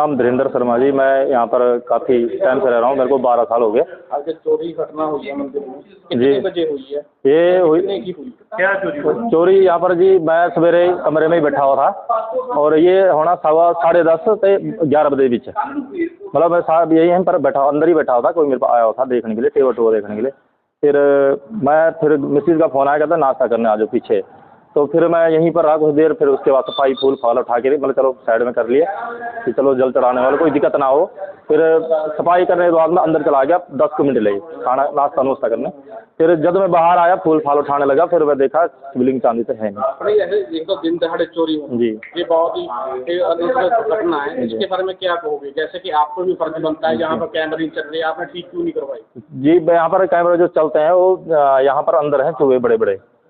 नाम धीरेन्द्र शर्मा जी मैं यहाँ पर काफ़ी टाइम से रह रहा हूँ मेरे को बारह साल हो गया चोरी घटना हुई है मंदिर में। जी। कितने बजे हुई है? ये हुई कितने की हुई? क्या चोरी हुई? चोरी यहाँ पर जी मैं सवेरे कमरे में ही बैठा हुआ था और ये होना सवा साढ़े दस से ग्यारह बजे बीच मतलब मैं साहब यही यहीं पर बैठा अंदर ही बैठा हुआ था कोई मेरे पास आया हुआ था देखने के लिए टेबल टूबल देखने के लिए। फिर मैं फिर मिसिज का फ़ोन आया कहता नाश्ता करने आ जाओ पीछे। तो फिर मैं यहीं पर रहा कुछ देर फिर उसके बाद सफ़ाई फूल फाल उठा के मतलब चलो साइड में कर लिए कि चलो जल चढ़ाने वाले कोई दिक्कत ना हो। फिर सफ़ाई करने के बाद मैं अंदर चला गया दस को मिनट लगे खाना नाश्ता नुश्ता करने। फिर जब मैं बाहर आया फूल फाल उठाने लगा फिर मैं देखा शिवलिंग चांदी से है नहीं। दिन दहाड़े चोरी जी। ये बहुत ही घटना है। इसके बारे में क्या कहोगे? जैसे कि आपको भी फ़र्ज़ बनता है यहाँ पर कैमरे चल रही है आपने ठीक क्यों नहीं करवाई? जी यहाँ पर कैमरे जो चलते हैं वो यहाँ पर अंदर हैं चूहे बड़े बड़े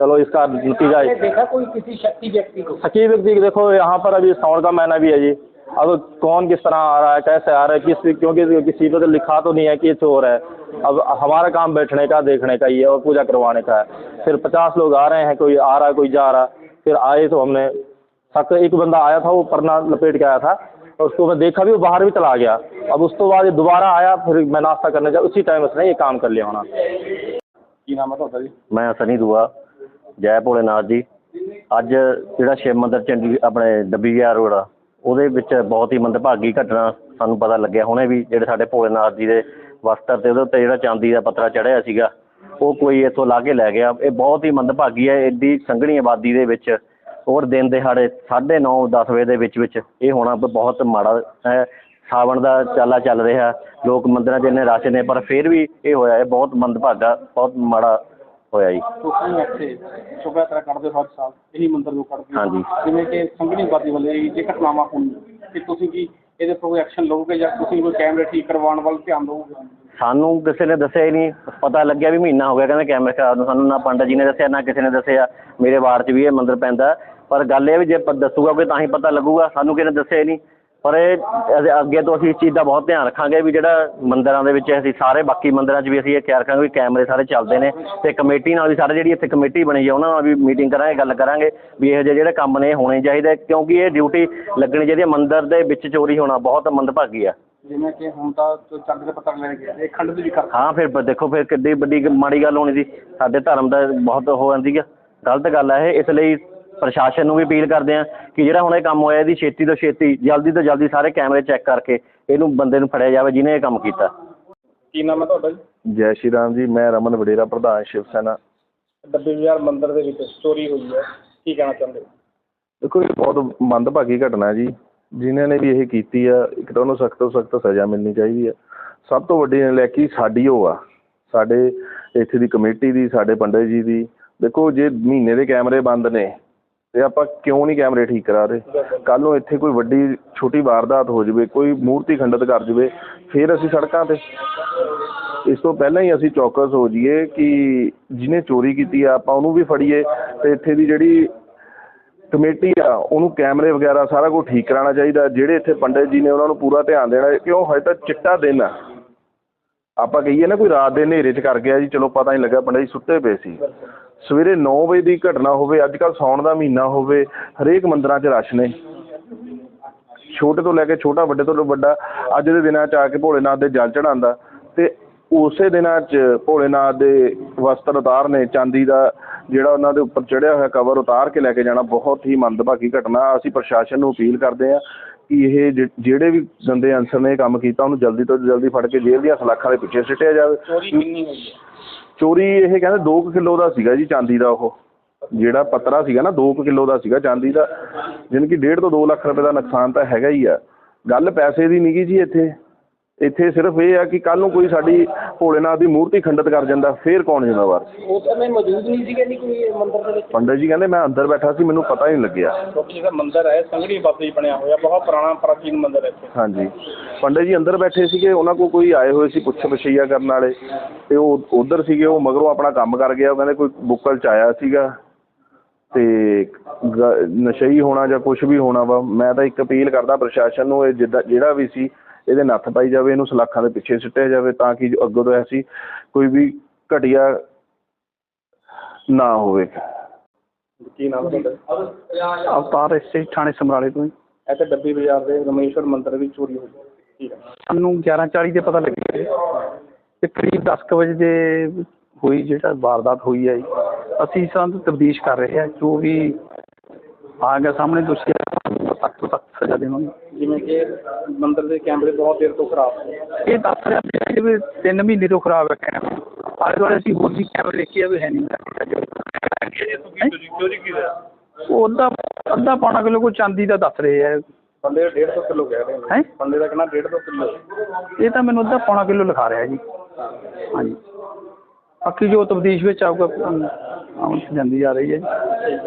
चलो इसका नतीजा देखा कोई किसी शक्ति व्यक्ति को? शक्ति व्यक्ति देखो यहाँ पर अभी साउंड का महीना भी है जी। अब कौन किस तरह आ रहा है कैसे आ रहा है किस क्योंकि किसी पर तो लिखा तो नहीं है कि चोर है। अब हमारा काम बैठने का देखने का ही है और पूजा करवाने का है। फिर पचास लोग आ रहे हैं कोई आ रहा है कोई जा रहा है। फिर आए तो हमने सक एक बंदा आया था वो परना लपेट के आया था और उसको मैं देखा भी वो बाहर भी चला गया। अब उसको तो बाद दोबारा आया फिर मैं नाश्ता करने जा उसी टाइम उसने ये काम कर लिया होना। मैं सनी दुआ। ਜੈ ਭੋਲੇਨਾਥ ਜੀ। ਅੱਜ ਜਿਹੜਾ ਸ਼ਿਵ ਮੰਦਿਰ ਚੰਡੀ ਆਪਣੇ ਡੱਬੀ ਗਿਆ ਰੋਡ ਆ, ਉਹਦੇ ਵਿੱਚ ਬਹੁਤ ਹੀ ਮੰਦਭਾਗੀ ਘਟਨਾ ਸਾਨੂੰ ਪਤਾ ਲੱਗਿਆ। ਹੁਣੇ ਵੀ ਜਿਹੜੇ ਸਾਡੇ ਭੋਲੇਨਾਥ ਜੀ ਦੇ ਵਸਤਰ ਤੇ ਉਹਦੇ ਉੱਤੇ ਜਿਹੜਾ ਚਾਂਦੀ ਦਾ ਪੱਤਰਾ ਚੜਿਆ ਸੀਗਾ, ਉਹ ਕੋਈ ਇੱਥੋਂ ਲਾ ਕੇ ਲੈ ਗਿਆ। ਇਹ ਬਹੁਤ ਹੀ ਮੰਦਭਾਗੀ ਹੈ ਐਡੀ ਸੰਘਣੀ ਆਬਾਦੀ ਦੇ ਵਿੱਚ ਔਰ ਦਿਨ ਦਿਹਾੜੇ 9:30 10 ਵਜੇ ਦੇ ਵਿੱਚ ਵਿੱਚ ਇਹ ਹੋਣਾ ਬਹੁਤ ਮਾੜਾ ਹੈ। ਸਾਵਣ ਦਾ ਚਾਲਾ ਚੱਲ ਰਿਹਾ, ਲੋਕ ਮੰਦਰਾਂ 'ਚ ਇੰਨੇ ਰਸ਼ ਨੇ, ਪਰ ਫਿਰ ਵੀ ਇਹ ਹੋਇਆ, ਇਹ ਬਹੁਤ ਮੰਦਭਾਗਾ, ਬਹੁਤ ਮਾੜਾ ਹੋਇਆ ਜੀ। ਤੁਸੀਂ ਇੱਥੇ ਸ਼ੁਭਾ ਤਰ੍ਹਾਂ ਕੱਢਦੇ ਹੋ ਹਰ ਸਾਲ ਇਹੀ ਮੰਦਰ ਨੂੰ ਕੱਢਦੇ ਹੋ। ਹਾਂਜੀ। ਜਿਵੇਂ ਕਿ ਸੰਗਣੀ ਬਾਦੀ ਵਾਲੇ ਇਹ ਜੇ ਘਟਨਾਵਾਂ ਹੋਣ ਕਿ ਤੁਸੀਂ ਕੀ ਇਹਦੇ ਉੱਪਰ ਕੋਈ ਐਕਸ਼ਨ ਲਓਗੇ ਜਾਂ ਤੁਸੀਂ ਕੋਈ ਕੈਮਰੇ ਠੀਕ ਕਰਵਾਉਣ ਵੱਲ ਧਿਆਨ ਦਿਓਗੇ ਸਾਨੂੰ ਕਿਸੇ ਨੇ ਦੱਸਿਆ ਹੀ ਨਹੀਂ ਪਤਾ ਲੱਗਿਆ ਵੀ ਮਹੀਨਾ ਹੋ ਗਿਆ ਕਹਿੰਦੇ ਕੈਮਰੇ ਖਰਾਬ ਨੂੰ ਸਾਨੂੰ ਨਾ ਪੰਡਤ ਜੀ ਨੇ ਦੱਸਿਆ ਨਾ ਕਿਸੇ ਨੇ ਦੱਸਿਆ। ਮੇਰੇ ਵਾਰਡ 'ਚ ਵੀ ਇਹ ਮੰਦਿਰ ਪੈਂਦਾ। ਪਰ ਗੱਲ ਇਹ ਵੀ ਜੇ ਪ- ਦੱਸੂਗਾ ਕੋਈ ਤਾਂ ਹੀ ਪਤਾ ਲੱਗੂਗਾ ਸਾਨੂੰ ਕਿਸੇ ਨੇ ਦੱਸਿਆ ਹੀ ਨਹੀਂ। ਪਰ ਇਹ ਅੱਗੇ ਤੋਂ ਅਸੀਂ ਇਸ ਚੀਜ਼ ਦਾ ਬਹੁਤ ਧਿਆਨ ਰੱਖਾਂਗੇ ਵੀ ਜਿਹੜਾ ਮੰਦਿਰਾਂ ਦੇ ਵਿੱਚ ਅਸੀਂ ਸਾਰੇ ਬਾਕੀ ਮੰਦਿਰਾਂ 'ਚ ਵੀ ਅਸੀਂ ਇਹ ਖਿਆਲ ਰੱਖਾਂਗੇ ਵੀ ਕੈਮਰੇ ਸਾਰੇ ਚੱਲਦੇ ਨੇ ਤੇ ਕਮੇਟੀ ਨਾਲ ਵੀ ਸਾਰੇ ਜਿਹੜੀ ਇੱਥੇ ਕਮੇਟੀ ਬਣੀ ਹੈ ਉਹਨਾਂ ਨਾਲ ਵੀ ਮੀਟਿੰਗ ਕਰਾਂਗੇ ਗੱਲ ਕਰਾਂਗੇ ਵੀ ਇਹੋ ਜਿਹੇ ਜਿਹੜੇ ਕੰਮ ਨੇ ਹੋਣੇ ਚਾਹੀਦੇ ਕਿਉਂਕਿ ਇਹ ਡਿਊਟੀ ਲੱਗਣੀ ਚਾਹੀਦੀ ਹੈ ਮੰਦਿਰ ਦੇ ਵਿੱਚ ਚੋਰੀ ਹੋਣਾ ਬਹੁਤ ਮੰਦਭਾਗੀ ਆ। ਜਿਵੇਂ ਕਿ ਹੁਣ ਤਾਂ ਚੰਦ ਦੇ ਪੱਤਰ ਲੈ ਗਿਆ ਇਹ ਖੰਡ ਦੀ ਵੀ ਕਰ ਹਾਂ ਫਿਰ ਦੇਖੋ ਫਿਰ ਕਿੱਡੀ ਵੱਡੀ ਮਾੜੀ ਗੱਲ ਹੋਣੀ ਸੀ ਸਾਡੇ ਧਰਮ ਦਾ ਬਹੁਤ ਹੋ ਜਾਂਦੀ ਆ। ਗਲਤ ਗੱਲ ਹੈ ਇਹ ਇਸ ਲਈ ਪ੍ਰਸ਼ਾਸਨ ਨੂੰ ਵੀ ਅਪੀਲ ਕਰਦੇ ਆ ਕਿ ਜਿਹੜਾ ਹੁਣ ਇਹ ਕੰਮ ਹੋਇਆ ਇਹਦੀ ਛੇਤੀ ਤੋਂ ਛੇਤੀ ਜਲਦੀ ਤੋਂ ਜਲਦੀ ਸਾਰੇ ਕੈਮਰੇ ਚੈੱਕ ਕਰਕੇ ਇਹਨੂੰ ਬੰਦੇ ਨੂੰ ਫੜਿਆ ਜਾਵੇ ਜਿਹਨੇ ਇਹ ਕੰਮ ਕੀਤਾ। ਕੀ ਨਾਮ ਹੈ ਤੁਹਾਡਾ ਜੀ? ਜੈ ਸ਼੍ਰੀ ਰਾਮ ਜੀ ਮੈਂ ਰਮਨ ਵਡੇਰਾ ਪ੍ਰਧਾਨ ਸ਼ਿਵ ਸੈਨਾ। ਡੱਬੇ ਬਾਜ਼ਾਰ ਮੰਦਰ ਦੇ ਵਿੱਚ ਚੋਰੀ ਹੋਈ ਹੈ। ਕੀ ਕਹਿਣਾ ਚਾਹੁੰਦੇ ਹੋ? ਦੇਖੋ ਇਹ ਬਹੁਤ ਮੰਦਭਾਗੀ ਘਟਨਾ ਜੀ। ਜਿਨ੍ਹਾਂ ਨੇ ਵੀ ਇਹ ਕੀਤੀ ਆ ਇੱਕ ਤਾਂ ਉਹਨੂੰ ਸਖਤ ਤੋਂ ਸਖਤ ਸਜ਼ਾ ਮਿਲਣੀ ਚਾਹੀਦੀ ਆ। ਸਭ ਤੋਂ ਵੱਡੀ ਨਲਾਇਕੀ ਸਾਡੀ ਉਹ ਆ। ਸਾਡੇ ਇੱਥੇ ਦੀ ਕਮੇਟੀ ਦੀ ਸਾਡੇ ਪੰਡਿਤ ਜੀ ਦੀ। ਦੇਖੋ ਜੇ ਮਹੀਨੇ ਦੇ ਕੈਮਰੇ ਬੰਦ ਨੇ ਤੇ ਆਪਾਂ ਕਿਉਂ ਨਹੀਂ ਕੈਮਰੇ ਠੀਕ ਕਰਾ ਰਹੇ? ਕੱਲ ਨੂੰ ਇੱਥੇ ਕੋਈ ਵੱਡੀ ਛੋਟੀ ਵਾਰਦਾਤ ਹੋ ਜਾਵੇ, ਕੋਈ ਮੂਰਤੀ ਖੰਡਿਤ ਕਰ ਜਾਵੇ, ਫਿਰ ਅਸੀਂ ਸੜਕਾਂ ਤੇ। ਇਸ ਤੋਂ ਪਹਿਲਾਂ ਹੀ ਅਸੀਂ ਚੌਕਸ ਹੋ ਜਾਈਏ ਕਿ ਜਿਹਨੇ ਚੋਰੀ ਕੀਤੀ ਆ, ਆਪਾਂ ਉਹਨੂੰ ਵੀ ਫੜੀਏ ਤੇ ਇੱਥੇ ਦੀ ਜਿਹੜੀ ਕਮੇਟੀ ਆ, ਉਹਨੂੰ ਕੈਮਰੇ ਵਗੈਰਾ ਸਾਰਾ ਕੁਝ ਠੀਕ ਕਰਾਉਣਾ ਚਾਹੀਦਾ। ਜਿਹੜੇ ਇੱਥੇ ਪੰਡਿਤ ਜੀ ਨੇ ਉਹਨਾਂ ਨੂੰ ਪੂਰਾ ਧਿਆਨ ਦੇਣਾ, ਕਿਉਂ ਹਜੇ ਤਾਂ ਚਿੱਟਾ ਦਿਨ ਆ। ਆਪਾਂ ਕਹੀਏ ਨਾ ਕੋਈ ਰਾਤ ਦੇ ਹਨੇਰੇ 'ਚ ਕਰ ਗਿਆ ਜੀ, ਚਲੋ ਪਤਾ ਨਹੀਂ ਲੱਗਾ ਪੰਡਿਤ ਜੀ ਸੁੱਤੇ ਪਏ ਸੀ। ਸਵੇਰੇ 9 ਵਜੇ ਦੀ ਘਟਨਾ ਹੋਵੇ ਅੱਜ ਕੱਲ ਸੌਣ ਦਾ ਮਹੀਨਾ ਹੋਵੇ, ਹਰੇਕ ਮੰਦਰਾਂ 'ਚ ਰਸ਼ ਨੇ। ਛੋਟੇ ਤੋਂ ਲੈ ਕੇ ਛੋਟਾ, ਵੱਡੇ ਤੋਂ ਵੱਡਾ, ਅੱਜ ਦੇ ਦਿਨਾਂ 'ਚ ਆ ਕੇ ਭੋਲੇਨਾਥ ਦੇ ਜਲ ਚੜਾਉਂਦਾ ਤੇ ਉਸੇ ਦਿਨਾਂ 'ਚ ਭੋਲੇਨਾਥ ਦੇ ਵਸਤਰ ਉਤਾਰ ਨੇ, ਚਾਂਦੀ ਦਾ ਜਿਹੜਾ ਉਹਨਾਂ ਦੇ ਉੱਪਰ ਚੜਿਆ ਹੋਇਆ ਕਵਰ ਉਤਾਰ ਕੇ ਲੈ ਕੇ ਜਾਣਾ, ਬਹੁਤ ਹੀ ਮੰਦਭਾਗੀ ਘਟਨਾ। ਅਸੀਂ ਪ੍ਰਸ਼ਾਸਨ ਨੂੰ ਅਪੀਲ ਕਰਦੇ ਆ ਕਿ ਇਹ ਜਿਹੜੇ ਵੀ ਦੰਦੇ ਅੰਸਰ ਨੇ ਕੰਮ ਕੀਤਾ, ਉਹਨੂੰ ਜਲਦੀ ਤੋਂ ਜਲਦੀ ਫੜ ਕੇ ਜੇਲ੍ਹ ਦੀਆਂ ਸਲਾਖਾਂ ਦੇ ਪਿੱਛੇ ਸਿੱਟਿਆ ਜਾਵੇ। ਚੋਰੀ ਇਹ ਕਹਿੰਦੇ 2 ਕਿਲੋ ਦਾ ਸੀਗਾ ਜੀ ਚਾਂਦੀ ਦਾ ਉਹ। ਜਿਹੜਾ ਪਤਰਾ ਸੀਗਾ ਨਾ 2 ਕਿਲੋ ਦਾ ਸੀਗਾ ਚਾਂਦੀ ਦਾ। ਜਾਣੀ ਕਿ 1.5 ਤੋਂ 2 ਲੱਖ ਰੁਪਏ ਦਾ ਨੁਕਸਾਨ ਤਾਂ ਹੈਗਾ ਹੀ ਆ। ਗੱਲ ਪੈਸੇ ਦੀ ਨਹੀਂਗੀ ਜੀ ਇੱਥੇ। ਇੱਥੇ ਸਿਰਫ ਇਹ ਆ ਕਿ ਕੱਲ ਨੂੰ ਕੋਈ ਸਾਡੀ ਭੋਲੇਨਾਥ ਦੀ ਮੂਰਤੀ ਖੰਡਿਤ ਕਰ ਜਾਂਦਾ ਫੇਰ ਕੌਣ ਜ਼ਿੰਮੇਵਾਰ? ਉਸ ਜੀ ਕਹਿੰਦੇ ਮੈਂ ਅੰਦਰ ਬੈਠਾ ਸੀ ਮੈਨੂੰ ਪਤਾ ਹੀ ਲੱਗਿਆ। ਕਿਉਂਕਿ ਜੀ ਹਾਂਜੀ। ਪੰਡਤ ਜੀ ਅੰਦਰ ਬੈਠੇ ਸੀਗੇ ਉਹਨਾਂ ਕੋਲ ਕੋਈ ਆਏ ਹੋਏ ਸੀ ਪੁੱਛ ਪਛਈਆ ਕਰਨ ਵਾਲੇ। ਤੇ ਉਹ ਉਧਰ ਸੀਗੇ ਉਹ ਮਗਰੋਂ ਆਪਣਾ ਕੰਮ ਕਰ ਗਿਆ ਉਹ ਕਹਿੰਦੇ ਕੋਈ ਬੁੱਕਲ ਚ ਆਇਆ ਸੀਗਾ। ਤੇ ਨਸ਼ਈ ਹੋਣਾ ਜਾਂ ਕੁਝ ਵੀ ਹੋਣਾ ਵਾ ਮੈਂ ਤਾਂ ਇੱਕ ਅਪੀਲ ਕਰਦਾ ਪ੍ਰਸ਼ਾਸਨ ਨੂੰ ਇਹ ਜਿਹੜਾ ਵੀ ਸੀ ਇਹਦੇ ਨੱਥ ਪਾਈ ਜਾਵੇ ਇਹਨੂੰ ਸਲਾਖਾਂ ਦੇ ਪਿੱਛੇ ਸਿੱਟਿਆ ਜਾਵੇ ਤਾਂ ਕਿ ਅੱਗੋਂ ਤੋਂ ਐਸੀ ਕੋਈ ਵੀ ਘਟੀਆ ਨਾ ਹੋਵੇ। ਕੀ ਨਾਮ ਹੈ ਤੁਹਾਡਾ? ਅਵਤਾਰ ਇਸੇ ਥਾਣੇ ਸਮਰਾਲੇ ਤੋਂ ਹੀ ਇੱਥੇ ਡੱਬੀ ਬਾਜ਼ਾਰ ਦੇ ਰਮੇਸ਼ਵਰ ਮੰਦਿਰ ਵਿੱਚ ਚੋਰੀ ਹੋਈ। ਠੀਕ ਹੈ। ਸਾਨੂੰ 11:40 ਤੇ ਪਤਾ ਲੱਗਿਆ ਤੇ ਕਰੀਬ 10 ਕੁ ਵਜੇ ਦੇ ਹੋਈ ਜਿਹੜਾ ਵਾਰਦਾਤ ਹੋਈ ਹੈ ਜੀ। ਅਸੀਂ ਸਾਨੂੰ ਤਬਦੀਸ਼ ਕਰ ਰਹੇ ਹਾਂ। ਜੋ ਵੀ ਆ ਗਿਆ ਸਾਹਮਣੇ ਦੋਸ਼ੀ ਸਖਤ ਤੋਂ ਸਖਤ ਸਜ਼ਾ ਦੇਵਾਂਗੇ। ਜਿਵੇਂ ਕਿ ਮੰਦਿਰ ਦੇ ਕੈਮਰੇ ਬਹੁਤ ਦੇਰ ਤੋਂ ਖਰਾਬ ਸੀ। ਇਹ ਦੱਸ ਰਿਹਾ ਵੀ ਵੀ ਤਿੰਨ ਮਹੀਨੇ ਤੋਂ ਖਰਾਬ ਹੈ ਕੈਮਰਾ। ਆਲੇ ਦੁਆਲੇ ਅਸੀਂ ਹੋਰ ਵੀ ਕੈਮਰੇ ਦੇਖੇ ਆ ਵੀ ਹੈ ਨਹੀਂ। ਉਹ ਅੱਧਾ ਅੱਧਾ ਪੌਣਾ ਕਿਲੋ ਕੋ ਚਾਂਦੀ ਦਾ ਦੱਸ ਰਹੇ ਆ ਬੰਦੇ 150 ਕਿਲੋ ਕਹਿ ਰਹੇ ਨੇ। ਹੈਂ? ਬੰਦੇ ਦਾ ਕਿੰਨਾ 150 ਕਿਲੋ। ਇਹ ਤਾਂ ਮੈਨੂੰ ਅੱਧਾ ਪੌਣਾ ਕਿਲੋ ਲਿਖਾ ਰਿਹਾ ਜੀ। ਹਾਂਜੀ। ਬਾਕੀ ਜੋ ਤਬਦੀਸ਼ ਵਿੱਚ ਆਊਗਾ ਅਮ, ਜਾਂਦੀ ਜਾ ਰਹੀ ਹੈ ਜੀ।